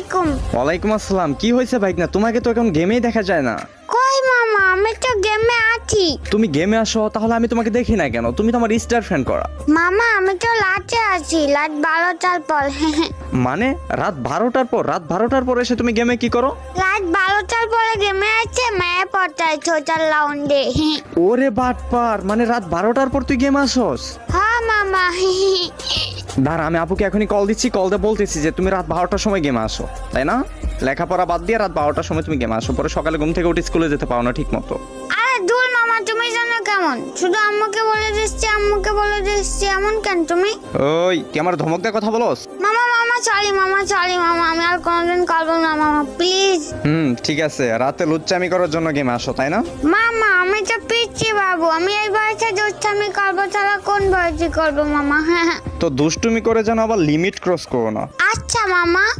আলাইকুম। ওয়ালাইকুম আসসালাম। কি হয়েছে বাইক না তোমাকে তো এখন গেমেই দেখা যায় না। কই মামা আমি তো গেমে আছি। তুমি গেমে আসো তাহলে আমি তোমাকে দেখি না কেন? তুমি তো আমার স্টার ফ্রেন্ড করা। মামা আমি তো লাটে আছি। লাট বারোটার পর মানে? রাত বারোটার পর? রাত বারোটার পর এসে তুমি গেমে কি করো? রাত বারোটার পরে গেমে আছে মেয়ে পড়তায় ছোটার লাউন্ডে ওরে বাটপার মানে রাত বারোটার পর তুই গেম আসোস? হ্যাঁ মামা দাঁড়া আমি আপুকে এখনই কল দিচ্ছি কল দিয়ে বলতেছি যে তুমি রাত বারোটার সময় গেমে আসো তাই না? লেখাপড়া বাদ দিয়ে রাত বারোটার সময় তুমি গেমে আসো পরে সকালে ঘুম থেকে উঠে স্কুলে যেতে পারো না ঠিক মতো আরে দূর মামা তুমি জানো কেমন? শুধু আম্মুকে বলে দিচ্ছি আম্মুকে বলে দিচ্ছি এমন কেন তুমি? ওই কি আমার ধমক দিয়ে কথা বলো মামা মামা চলি মামা চলি মামা। কোনোদিন করব না মামা প্লিজ হুম ঠিক আছে। রাতে লুচ্চামি করার জন্য গেম আসো তাই না? মামা আমি তো পিচ্ছি বাবু। আমি এই বয়সে দুষ্টামি করব তাহলে কোন বয়সে করব মামা? হ্যাঁ তো দুষ্টুমি করে যেন আবার লিমিট ক্রস করো না। আচ্ছা মামা।